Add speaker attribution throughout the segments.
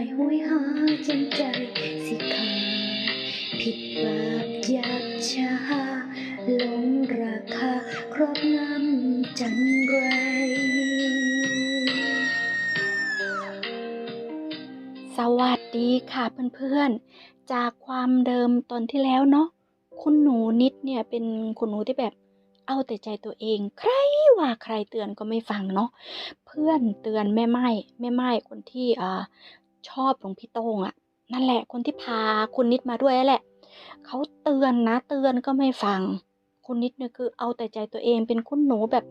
Speaker 1: ให้วยหาจนใจสิขาดผิดบาปหยาบช้าหลงราคาครอบงำจันไร
Speaker 2: สวัสดีค่ะเพื่อนๆ จากความเดิมตอนที่แล้วเนาะคุณหนูนิดเนี่ยเป็นคุณหนูที่แบบเอาแต่ใจตัวเอง ใครว่าใครเตือนก็ไม่ฟังเนาะเพื่อนเตือนแม่ไม้แม่ไม้คนที่อ่า ชอบหลวงพี่โต้งอะนั่นแหละคนที่พาคุณนิดมาด้วยแหละเขาเตือนนะเตือนก็ไม่ฟัง คุณนิดเนี่ยคือเอาแต่ใจตัวเองเป็นคุณหนูแบบ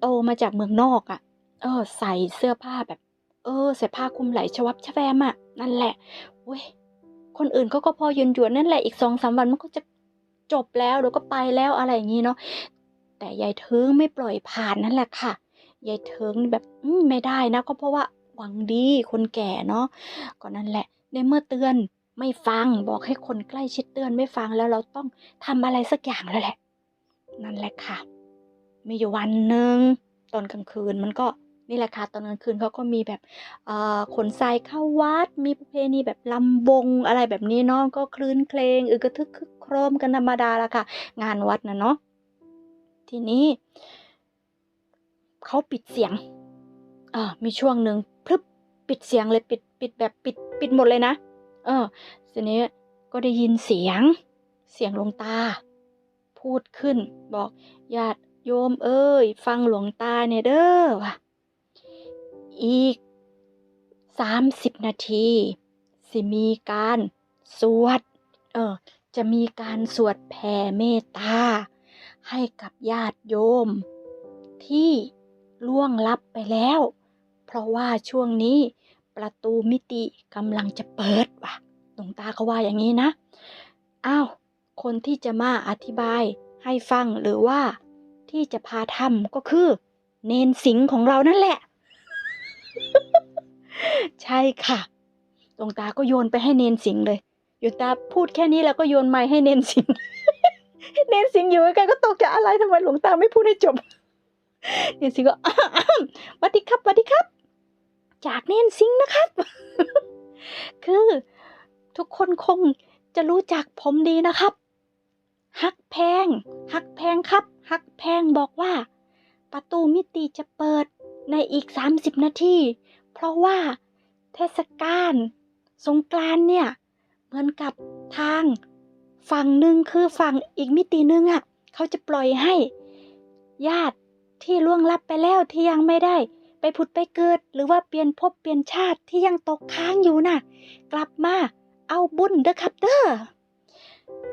Speaker 2: โตมาจากเมืองนอกอะเออ ใส่เสื้อผ้าแบบ เออ ใส่ผ้าคลุมไหล่ชวับชแวมอะนั่นแหละเว้ยคนอื่นเขาก็พอยวนหยวนนั่นแหละอีกสองสามวันมันก็จะจบแล้วเดี๋ยวก็ไปแล้วอะไรอย่างนี้เนาะแต่ยายเทิงไม่ปล่อยผ่านนั่นแหละค่ะยายเทิงแบบไม่ได้นะก็เพราะว่า หวังดีคนแก่เนาะก็นั่นแหละ ในเมื่อเตือนไม่ฟังบอกให้คนใกล้ชิดเตือนไม่ฟังแล้วเราต้องทำอะไรสักอย่างแล้วแหละ นั่นแหละค่ะ มีอยู่วันหนึ่งตอนกลางคืนมันก็นี่แหละค่ะตอนกลางคืนเขาก็มีแบบเอ่อขนทรายเข้าวัด มีประเพณีแบบลำวงอะไรแบบนี้เนาะก็คลื่นเพลงอึกระทึกคึกโครมกันธรรมดาละค่ะ งานวัดนะเนาะทีนี้เขาปิดเสียงอ่ามีช่วงหนึ่ง ปิดเสียงเลยปิดปิดแบบปิดปิดหมดเลยนะ เออทีนี้ก็ได้ยินเสียงเสียงหลวงตา พูดขึ้นบอกญาติโยมเอ้ย ฟังหลวงตาเนี่ยเด้อว่ะอีกสามสิบนาที สิมีการสวดเออจะมีการสวดแผ่เมตตา ให้กับญาติโยม ที่ล่วงลับไปแล้ว เพราะว่าช่วงนี้ ประตูมิติกำลังจะเปิดว่ะหลวงตาเขาว่าอย่างนี้นะ อ้าว คนที่จะมาอธิบายให้ฟังหรือว่าที่จะพาทำก็คือ เนนสิงห์ของเรานั่นแหละ ใช่ค่ะหลวงตาก็โยนไปให้เนนสิงห์เลยหลวงตาพูดแค่นี้แล้วก็โยนไม้ให้เนนสิงห์เนนสิงห์อยู่กล้ๆก็ตกใจอะไรทำไมหลวงตาไม่พูดให้จบเนนสิงห์ก็วัสดีครับวัสดีครับ จากเนนสิงนะครับ คือทุกคนคงจะรู้จักผมดีนะครับ ฮักแพง ฮักแพงครับ ฮักแพงบอกว่า ประตูมิติจะเปิดในอีก 30 นาที เพราะว่าเทศกาลสงกรานเนี่ย เหมือนกับทาง ฝั่งหนึ่งคือฝั่งอีกมิติหนึ่งอะ เขาจะปล่อยให้ ญาติที่ล่วงลับไปแล้วที่ยังไม่ได้ ไปผุดไปเกิด หรือว่าเปลี่ยนภพเปลี่ยนชาติที่ยังตกค้างอยู่น่ะ กลับมาเอาบุญเด้อครับเด้อ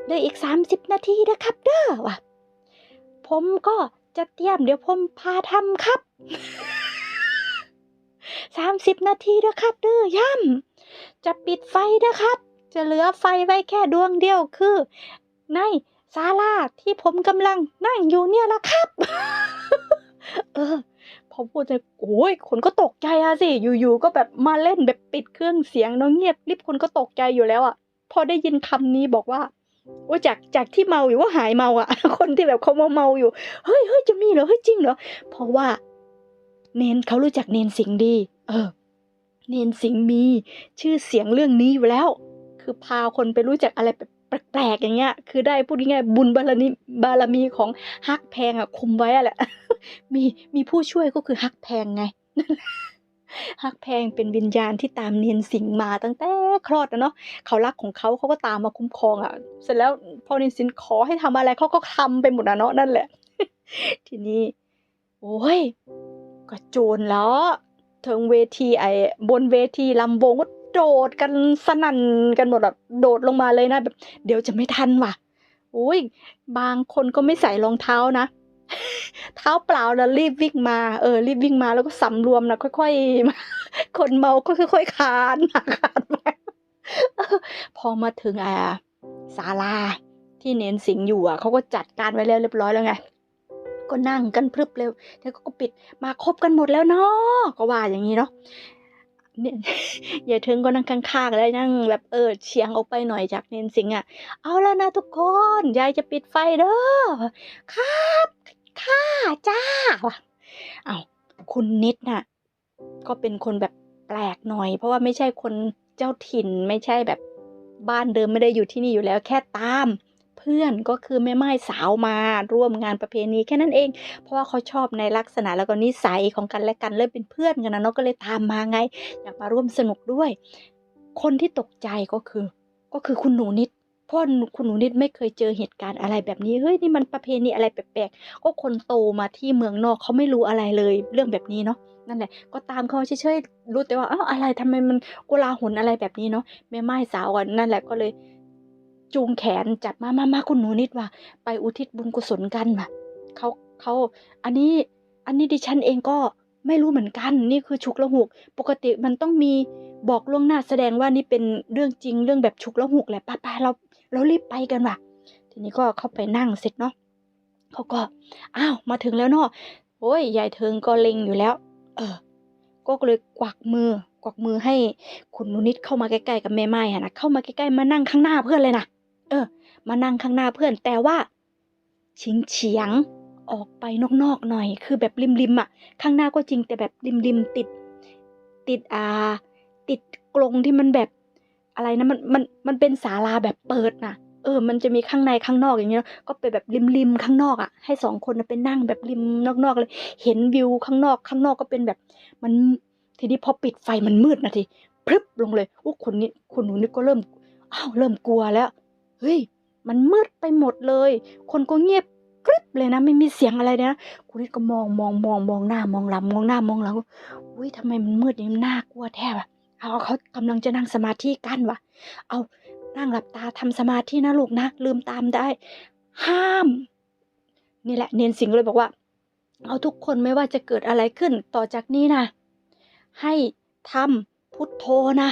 Speaker 2: เหลยอีก 30 นาทีเด้อครับเด้อว่ะผมก็จะเตรียมเดี๋ยวผมพาทำครับสามสิบนาทีนะครับเด้อย่ำจะปิดไฟนะครับ จะเหลือไฟไว้แค่ดวงเดียวคือ ในศาลาที่ผมกำลังนั่งอยู่เนี่ยละครับ เออ อพูดจะโอ้ยคนก็ตกใจอะสิอยู่ๆก็แบบมาเล่นแบบปิดเครื่องเสียงเนาะเงียบริบคนก็ตกใจอยู่แล้วอะพอได้ยินคำนี้บอกว่าโอ้จากจากที่เมาอยู่ว่าหายเมาอะคนที่แบบเขาเมาเมาอยู่เฮ้ยเฮ้ยจะมีเหรอเฮ้ยจริงเหรอเพราะว่า เนนเขารู้จักเนนสิงดี เออ เนนสิงมีชื่อเสียงเรื่องนี้อยู่แล้ว คือพาคนไปรู้จักอะไรแบบแปลกๆอย่างเงี้ย คือได้พูดง่ายๆบุญบารมีบารมีของฮักแพงอะคุมไว้อะแหละ มีมีผู้ช่วยก็คือฮักแพงไงฮักแพงเป็นวิญญาณที่ตามเนียนสิงมาตั้งแต่คลอดนะเนาะเขารักของเขาเขาก็ตามมาคุ้มครองอะ เสร็จแล้วพอเนียนสิงขอให้ทำอะไรเขาก็ทำไปหมดนะเนาะนั่นแหละ ทีนี้ โอ้ยก็โจรแล้วถึงเวทีไอ้บนเวทีลำวงก็โดดกันสนั่นกันหมดแบบโดดลงมาเลยนะแบบ เดี๋ยวจะไม่ทันว่ะโอ้ยบางคนก็ไม่ใส่รองเท้านะ เท้าเปล่าแล้วรีบวิ่งมาเออรีบวิ่งมาแล้วก็สำรวมนะค่อยๆมาคนเมาก็ค่อยๆคานมาคานมาพอมาถึงอ่าศาลาที่เน้นสิงอยู่อะเขาก็จัดการไว้แล้วเรียบร้อยแล้วไงก็นั่งกันพรึบเร็วแล้วก็ปิดมาครบกันหมดแล้วเนาะก็ว่าอย่างนี้เนาะเนี่ยยายเทิงก็นั่งข้างๆแล้วนั่งแบบเออเฉียงออกไปหน่อยจากเนนสิงห์อะ เอาแล้วนะทุกคน ยายจะปิดไฟเด้อ ครับ วะเอาคุณนิดน่ะ ก็เป็นคนแบบแปลกหน่อย เพราะว่าไม่ใช่คนเจ้าถิ่นไม่ใช่แบบบ้านเดิมไม่ได้อยู่ที่นี่อยู่แล้วแค่ตาม เพื่อนก็คือแม่ไม้สาวมาร่วมงานประเพณีแค่นั้นเอง เพราะว่าเขาชอบในลักษณะแล้วก็นิสัยของกันและกันเริ่มเป็นเพื่อนกันนะเนาะก็เลยตามมาไง อยากมาร่วมสนุกด้วย คนที่ตกใจก็คือ ก็คือคุณหนูนิด เพราะคุณหนูนิดไม่เคยเจอเหตุการณ์อะไรแบบนี้ เฮ้ยนี่มันประเพณีอะไรแปลกๆ ก็คนโตมาที่เมืองนอกเขาไม่รู้อะไรเลยเรื่องแบบนี้เนาะ นั่นแหละ ก็ตามเขาเฉยๆ รู้แต่ว่าอ้าวอะไรทำไมมันโกลาหลอะไรแบบนี้เนาะแม่ไม้สาวอะนั่นแหละก็เลย จูงแขนจับมามามาคุณหนูนิดว่าไปอุทิศบุญกุศลกันว่ะเขาเขาอันนี้ อันนี้ดิฉันเองก็ไม่รู้เหมือนกัน นี่คือฉุกละหุก ปกติมันต้องมีบอกล่วงหน้าแสดงว่านี่เป็นเรื่องจริงเรื่องแบบฉุกละหุกแหละป้าป้าเรา เรารีบไปกันว่ะ ทีนี้ก็เข้าไปนั่งเสร็จเนาะเขาก็อ้าวมาถึงแล้วเนาะโอ้ยยายเทิงก็เล็งอยู่แล้ว เออ ก็เลยกวักมือกวักมือให้คุณนุนิดเข้ามาใกล้ๆกับแม่ไม้อะนะเข้ามาใกล้ๆมานั่งข้างหน้าเพื่อนเลยนะเออ มานั่งข้างหน้าเพื่อนแต่ว่าชิงเฉียงออกไปนอกๆหน่อย คือแบบริมๆอะ ข้างหน้าก็จริงแต่แบบริมๆติด ติดอ่า ติดกรงที่มันแบบ อะไรนะมันมันมันเป็นศาลาแบบเปิดนะเออ มันจะมีข้างในข้างนอกอย่างเงี้ย ก็ไปแบบริมๆข้างนอกอะ ให้สองคนนะไปนั่งแบบริมนอกๆเลย เห็นวิวข้างนอกข้างนอกก็เป็นแบบมันทีนี้พอปิดไฟมันมืดนะทีพรึบลงเลยโอ้คนนี้คนหนูนี่ก็เริ่มอ้าวเริ่มกลัวแล้วเฮ้ยมันมืดไปหมดเลย คนก็เงียบกริบเลยนะ ไม่มีเสียงอะไรนะคุณนิดก็มองมองมองมองหน้ามองหลังมองหน้ามองหลังอุ้ยทำไมมันมืดอย่างนี้น่ากลัวแท้อะ เอาเขากำลังจะนั่งสมาธิกันวะเอานั่งหลับตาทำสมาธินะลูกนะ ลืมตามได้ ห้าม นี่แหละเนนสิงห์เลยบอกว่า เอาทุกคนไม่ว่าจะเกิดอะไรขึ้นต่อจากนี้นะ ให้ทำพุทโธนะ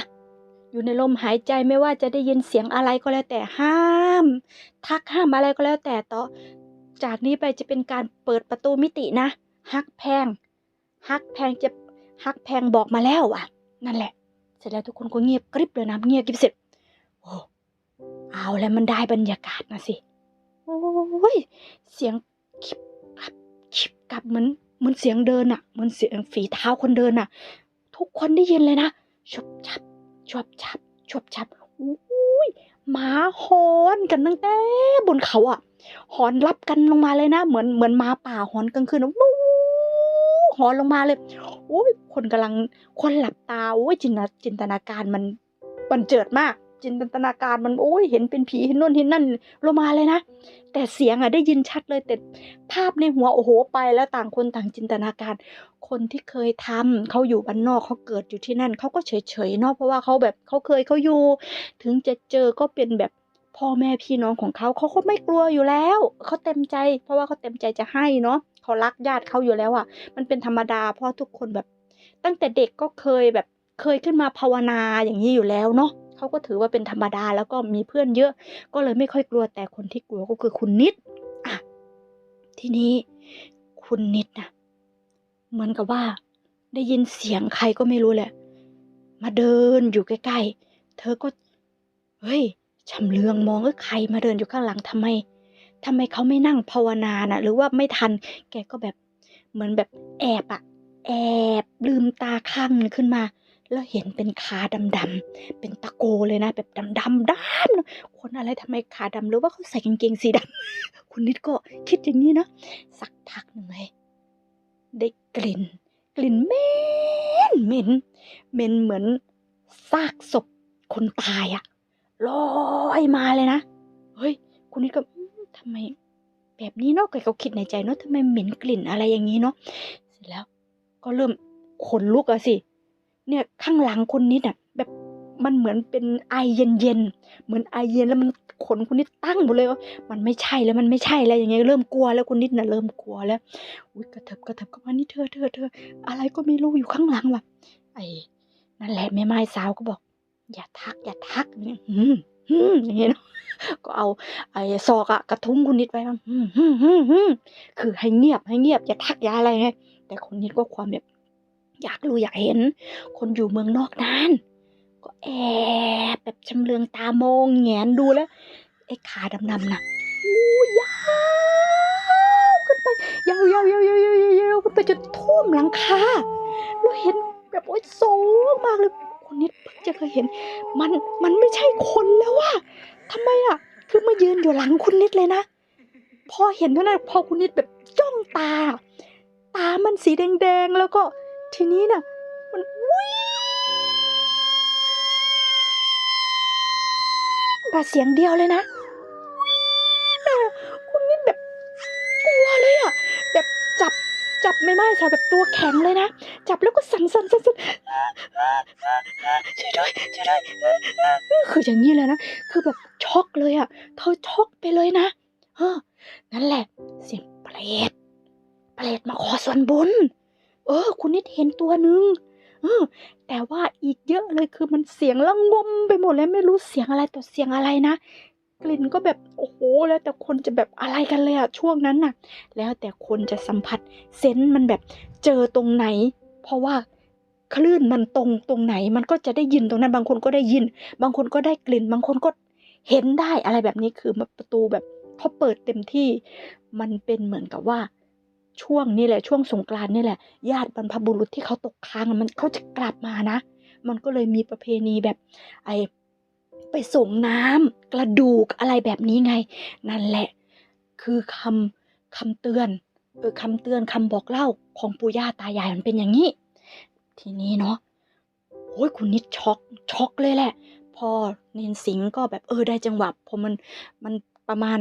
Speaker 2: อยู่ในลมหายใจไม่ว่าจะได้ยินเสียงอะไรก็แล้วแต่ห้าม ทักห้ามอะไรก็แล้วแต่ต่อ จากนี้ไปจะเป็นการเปิดประตูมิตินะฮักแพงฮักแพงจะฮักแพงบอกมาแล้วอะ นั่นแหละ ร็จแล้วทุกคนก็เงียบกริบเลยนะเงียบกริบเสร็จโอ้เอาแล้วมันได้บรรยากาศนะสิโอ้ยเสียงคิบกับคิบกับเหมือนเหมือนเสียงเดินอะเหมือนเสียงฝีเท้าคนเดินอะทุกคนได้ยินเลยนะชุบชับชวบชับชวบชับอุ้ยหมาหอนกันตั้งแต่บนเขาอะหอนรับกันลงมาเลยนะ เหมือนเหมือนหมาป่าหอนกลางคืนนะวู้หอนลงมาเลย อ้ยคนกำลังคนหลับตาโอ้ยจินตนาจินตนาการมันบันเจิดมาก จินตนาการมันโอ้ยเห็นเป็นผีเห็นนู่นเห็นนั่นลงมาเลยนะ แต่เสียงอะได้ยินชัดเลยแต่ภาพในหัวโอ้โหไปแล้วต่างคนต่างจินตนาการ คนที่เคยทำเขาอยู่บ้านนอกเขาเกิดอยู่ที่นั่นเขาก็เฉยๆเนาะเพราะว่าเขาแบบเขาเคยเขาอยู่ ถึงจะเจอก็เป็นแบบพ่อแม่พี่น้องของเขาเขาก็ไม่กลัวอยู่แล้วเขาเต็มใจ เพราะว่าเขาเต็มใจจะให้เนาะ เขารักญาติเขาอยู่แล้วอะมันเป็นธรรมดาเพราะทุกคนแบบ ตั้งแต่เด็กก็เคยแบบเคยขึ้นมาภาวนาอย่างนี้อยู่แล้วเนาะเขาก็ถือว่าเป็นธรรมดาแล้วก็มีเพื่อนเยอะ ก็เลยไม่ค่อยกลัวแต่คนที่กลัวก็คือคุณนิดอะทีนี้คุณนิดนะเหมือนกับว่า ได้ยินเสียงใครก็ไม่รู้แหละ มาเดินอยู่ใกล้ๆเธอก็เฮ้ยชำเลืองมองเออใครมาเดินอยู่ข้างหลังทำไม ทำไมเขาไม่นั่งภาวนานะหรือว่าไม่ทัน แกก็แบบเหมือนแบบแอบอะแอบลืมตาข้างขึ้นมา แล้วเห็นเป็นขาดำๆเป็นตะโกเลยนะ แบบดำๆดำคนอะไรทำไมขาดำหรือว่าเขาใส่กางเกงสีดำคุณนิดก็คิดอย่างนี้นะสักพักหนึ่งเลยได้กลิ่น กลิ่นเหม็นเหม็นเหม็นเหมือนซากศพคนตายอะลอยมาเลยนะ เฮ้ย คุณนิดก็ ทำไมแบบนี้เนาะแกก็คิดในใจเนาะทำไมเหม็นกลิ่นอะไรอย่างนี้เนาะเสร็จแล้วก็เริ่มขนลุกอะสิ เนี่ยข้างหลังคุณนิดอะแบบมันเหมือนเป็นไอเย็นๆเหมือนไอเย็นแล้วมันขนคุณนิดตั้งหมดเลยว่ามันไม่ใช่แล้วมันไม่ใช่แล้วอย่างเงี้ยเริ่มกลัวแล้วคุณนิดน่ะเริ่มกลัวแล้วอุ้ยกระเถิบกระเถิบเข้ามานี่เธอเธอเธออะไรก็ไม่รู้อยู่ข้างหลังว่ะไอ้นั่นแหละแม่ไม้สาวก็บอก อย่าทักอย่าทักเนี่ยอืมอืมอย่างเงี้ยเนาะ ก็เอาไอ้ซอกอะกระทุ้งคุณนิดไว้บ้างอืมอืมอืมอืมคือให้เงียบให้เงียบอย่าทักอย่าอะไรไงแต่คนนิดก็ความแบบอยากรู้อยากเห็น คนอยู่เมืองนอกนั้นก็แอบแบบชำเลืองตามองแงนดูแล้วไอ้ขาดำๆน่ะอู้ยาวขึ้นไปยาวยาวยาวยาวยาวยาวขึ้นไปจนท่วมหลังคาแล้วเห็นแบบโอ๊ยสูงมากเลยคุณนิดเพิ่งจะเคยเห็น มันมันไม่ใช่คนแล้วอะ ทำไมอะคือมายืนอยู่หลังคุณนิดเลยนะ พอเห็นเท่านั้นพอคุณนิดแบบจ้องตา ตามันสีแดงๆ แล้วก็ทีนี้น่ะ มันวิ่งมาเสียงเดียวเลยนะวิ่งคุณนิดแบบกลัวเลยอะแบบจับจับไม่ไม่สาวแบบตัวแข็งเลยนะ จับแล้วก็สั่นสั่นสั่นสั่นช่วยด้วยช่วยด้วยคืออย่างนี้เลยนะ คือแบบ ช็อกเลยอะเธอช็อกไปเลยนะเออนั่นแหละ เสียงเปรตเปรตมาขอส่วนบุญ เออ คุณนิดเห็นตัวหนึ่งเออแต่ว่าอีกเยอะเลยคือมันเสียงละงมไปหมดเลยไม่รู้เสียงอะไรต่อเสียงอะไรนะกลิ่นก็แบบโอ้โหแล้วแต่คนจะแบบอะไรกันเลยอะช่วงนั้นน่ะ แล้วแต่คนจะสัมผัสเซนส์มันแบบเจอตรงไหน เพราะว่าคลื่นมันตรงตรงไหนมันก็จะได้ยินตรงนั้น บางคนก็ได้ยิน บางคนก็ได้กลิ่น บางคนก็ เห็นได้อะไรแบบนี้คือประตูแบบเขาเปิดเต็มที่ มันเป็นเหมือนกับว่าช่วงนี้แหละช่วงสงกรานนี่แหละญาติบรรพบุรุษที่เขาตกค้างมันเขาจะกลับมานะ มันก็เลยมีประเพณีแบบ ไอไปส่งน้ำกระดูกอะไรแบบนี้ไง นั่นแหละ คือคำคำเตือนเออคำเตือนคำบอกเล่าของปู่ย่าตายายมันเป็นอย่างนี้ ทีนี้เนาะโอ้ยคุณนิดช็อกช็อกเลยแหละ พอเนนสิงห์ก็แบบเออได้จังหวะพอมันมันประมาณ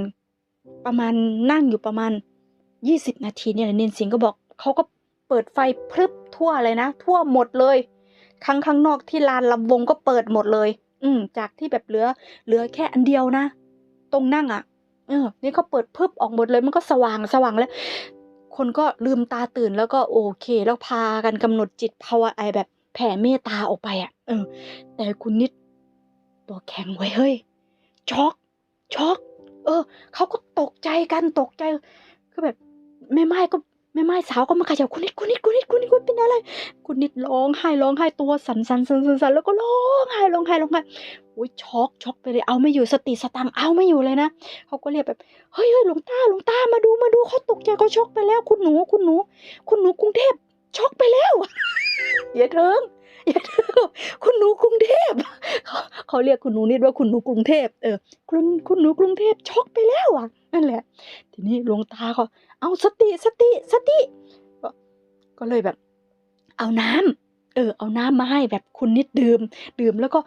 Speaker 2: ประมาณนั่งอยู่ประมาณยี่สิบนาทีเนี่ยเนนสิงห์ก็บอกเขาก็เปิดไฟพรึบทั่วเลยนะ ทั่วหมดเลยข้างข้างนอกที่ลานลำวงก็เปิดหมดเลย อืมจากที่แบบเหลือเหลือแค่อันเดียวนะ ตรงนั่งอะ่ะ เออ นี่เขาเปิดพึบออกหมดเลย มันก็สว่างสว่างแล้ว คนก็ลืมตาตื่นแล้วก็โอเค แล้วพากันกำหนดจิตภาวะไอแบบแผ่เมตตาออกไปอะ่ะ เออ แต่คุณนิด ตัวแข็งไว้เฮ้ยช็อกช็อกเออเขาก็ตกใจกันตกใจคือแบบแม่ไม้ก็แม่ไม้สาวก็มาขยับคุณนิดคุณนิดคุณนิดคุณนิดคุณเป็นอะไรคุณนิดร้องไห้ร้องไห้ตัวสั่นสั่นสั่นสั่นสั่นแล้วก็ร้องไห้ร้องไห้ร้องไห้โอ้ยช็อกช็อกไปเลยเอาไม่อยู่สติสตังเอาไม่อยู่เลยนะเขาก็เรียกแบบเฮ้ยเฮ้ยหลวงตาหลวงตามาดูมาดูเขาตกใจเขาช็อกไปแล้ว คุณหนูคุณหนู คุณหนูกรุงเทพช็อกไปแล้วอย่าเถิง อย่าเถิงคุณหนูกรุงเทพเขาเขาเรียกคุณหนูนิดว่าคุณหนูกรุงเทพเออคุณคุณหนูกรุงเทพช็อกไปแล้วอะนั่นแหละ ทีนี้หลวงตาก็เอาสติสติสติ ก็ก็เลยแบบ เอาน้ำเออ เอาน้ำมาให้แบบคุณนิดดื่ม ดื่มแล้วก็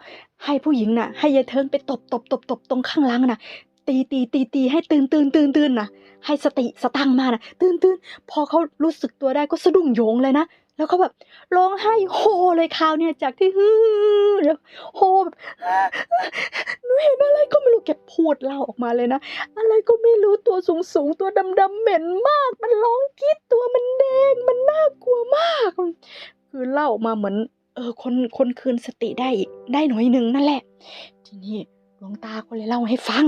Speaker 2: ให้ผู้หญิงน่ะ ให้ยายเทิงไปตบตบตบตบตรงข้างหล่างน่ะตีตีตีตีให้ตื่นตื่นตื่นตื่นน่ะให้สติสตังมาน่ะตื่นตื่นพอเขารู้สึกตัวได้ก็สะดุ้งโยงเลยนะ แล้วเขาแบบร้องไห้โฮเลยคราวเนี่ยจากที่ฮือแล้วโฮแบบหนูเห็นอะไรก็ไม่รู้แกพูดเล่าออกมาเลยนะ อะไรก็ไม่รู้ตัวสูงสูงตัวดำดำเหม็นมาก มันร้องกรีดตัวมันแดงมันน่ากลัวมาก คือเล่าออกมาเหมือน เออคนคนคืนสติได้อีกได้หน่อยหนึ่งนั่นแหละ ทีนี้หลวงตาก็เลยเล่าให้ฟัง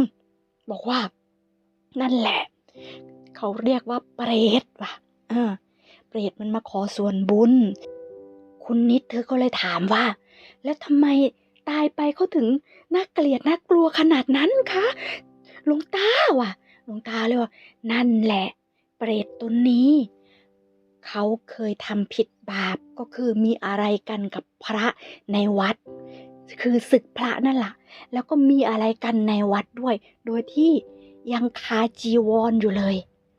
Speaker 2: บอกว่า นั่นแหละ เขาเรียกว่าเปรตว่ะ เออ เปรตมันมาขอส่วนบุญ คุณนิดเธอก็เลยถามว่า แล้วทำไมตายไปเขาถึงน่าเกลียดน่ากลัวขนาดนั้นคะหลวงตาว่ะหลวงตาเลยว่านั่นแหละ เปรตตนนี้ เขาเคยทำผิดบาปก็คือมีอะไรกันกับพระในวัด คือศึกพระนั่นแหละแล้วก็มีอะไรกันในวัดด้วย โดยที่ยังคาจีวรออยู่เลย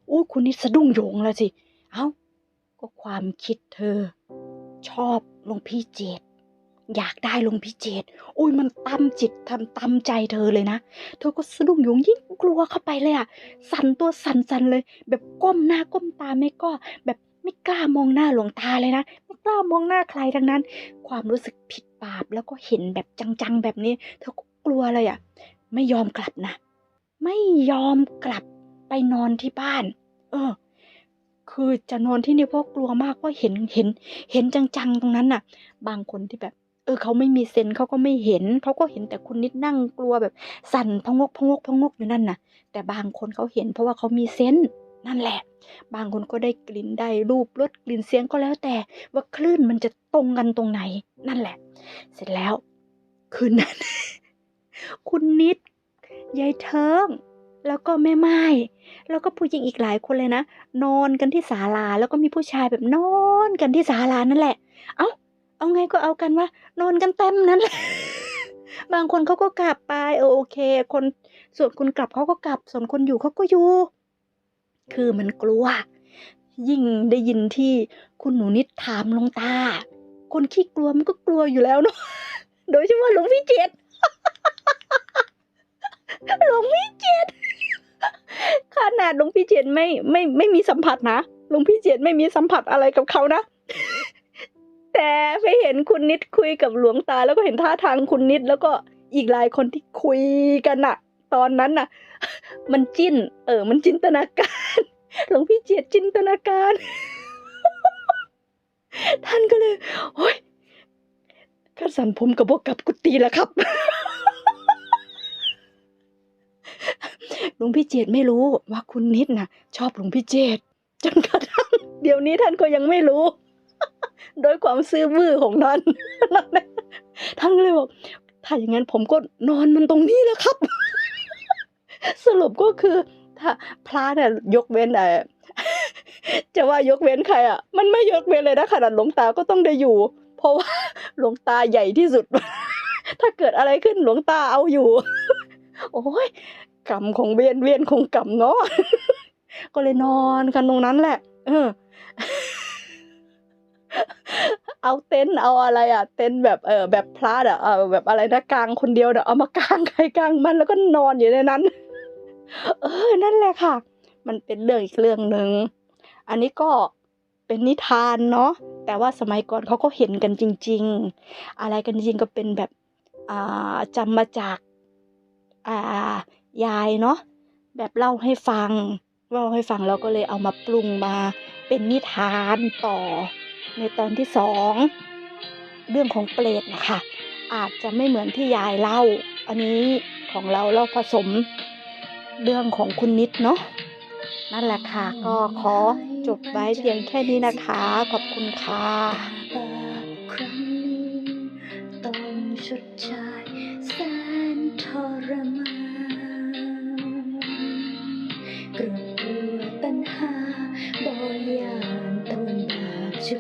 Speaker 2: อู้คุณนี่สะดุ้งโยงแล้วสิ ก็ความคิดเธอ ชอบหลวงพี่เจดอยากได้หลวงพี่เจดอุ้ยมันตำจิตทำตำใจเธอเลยนะ เธอก็สะดุ้งโยงยิ่งกลัวเข้าไปเลยอะสั่นตัวสั่นๆเลย แบบก้มหน้าก้มตาไม่ก็ แบบไม่กล้ามองหน้าหลวงตาเลยนะไม่กล้ามองหน้าใครทั้งนั้น ความรู้สึกผิดบาปแล้วก็เห็นแบบจังๆแบบนี้ เธอก็กลัวเลยอะไม่ยอมกลับนะ ไม่ยอมกลับไปนอนที่บ้าน เออ คือจะนอนที่นี่เพราะกลัวมากเพราะเห็นเห็น เห็นจังๆตรงนั้นน่ะ บางคนที่แบบ เออเขาไม่มีเซนเขาก็ไม่เห็นเขาก็เห็นแต่คุณนิดนั่งกลัวแบบสั่นพงกพงกพงกอยู่นั่นน่ะ แต่บางคนเขาเห็นเพราะว่าเขามีเซนนั่นแหละ บางคนก็ได้กลิ่นได้รูปรสกลิ่นเสียงก็แล้วแต่ ว่าคลื่นมันจะตรงกันตรงไหน นั่นแหละ เสร็จแล้วคืนนั้น คุณนิดยายเทิง แล้วก็แม่ไม้แล้วก็ผู้หญิงอีกหลายคนเลยนะ นอนกันที่ศาลาแล้วก็มีผู้ชายแบบนอนกันที่ศาลานั่นแหละ เอ้า เอาไงก็เอากันว่า นอนกันเต็มนั้นแหละบางคนเขาก็กลับไปเออโอเค คนส่วนคนกลับเขาก็กลับ ส่วนคนอยู่เขาก็อยู่ คือมันกลัว ยิ่งได้ยินที่คุณหนูนิดถามลงตา คนขี้กลัวมันก็กลัวอยู่แล้วเนาะ โดยเฉพาะหลวงพี่เจต หลวงพี่เจต ขนาด หลวงพี่เจตไม่ไม่ไม่มีสัมผัสนะหลวงพี่เจตไม่มีสัมผัสอะไรกับเขานะแต่ไปเห็นคุณนิดคุยกับหลวงตา แล้วก็เห็นท่าทางคุณนิด แล้วก็อีกหลายคนที่คุยกันน่ะตอนนั้นน่ะ มันจิ้น เออ มันจินตนาการหลวงพี่เจตจินตนาการ ท่านก็เลยโอ้ยข้าสันผมกับบกลับกุฏิแล้วครับ ลวงพี่เจตไม่รู้ว่าคุณนิดน่ะชอบหลวงพี่เจตจนกระทั่งเดี๋ยวนี้ท่านก็ยังไม่รู้ โดยความซื่อบื้อของท่านท่านเลยบอกถ้าอย่างนั้นผมก็นอนมันตรงนี้แล้วครับ สรุปก็คือ ถ้าพระเนี่ยยกเว้นเออจะว่ายกเว้นใครอะ มันไม่ยกเว้นเลยนะขนาดหลวงตาก็ต้องได้อยู่ เพราะว่าหลวงตาใหญ่ที่สุด ถ้าเกิดอะไรขึ้นหลวงตาเอาอยู่ โอ้ย กรรมของเวียนเวียนของกรรมเนาะก็เลยนอนกันตรงนั้นแหละ เออ เอาเต็นท์เอาอะไรอะ เต็นท์แบบเออแบบพระอะเออแบบอะไรนะกลางคนเดียวเดี๋ยวเอามากางใครกลางมันแล้วก็นอนอยู่ในนั้น เออ นั่นแหละค่ะ มันเป็นเรื่องอีกเรื่องหนึ่งอันนี้ก็เป็นนิทานเนาะแต่ว่าสมัยก่อนเขาก็เห็นกันจริง ๆ อะไรกันจริงก็เป็นแบบอ่าจำมาจาก อ่า ยายเนาะแบบเล่าให้ฟังเล่าให้ฟังแล้วก็เลยเอามาปรุงมาเป็นนิทานต่อ ในตอนที่สองเรื่องของเปรตนะคะ อาจจะไม่เหมือนที่ยายเล่า อันนี้ของเราเราผสมเรื่องของคุณนิดเนาะนั่นแหละค่ะ ก็ขอจบไว้เพียงแค่นี้นะคะ ขอบคุณค่ะ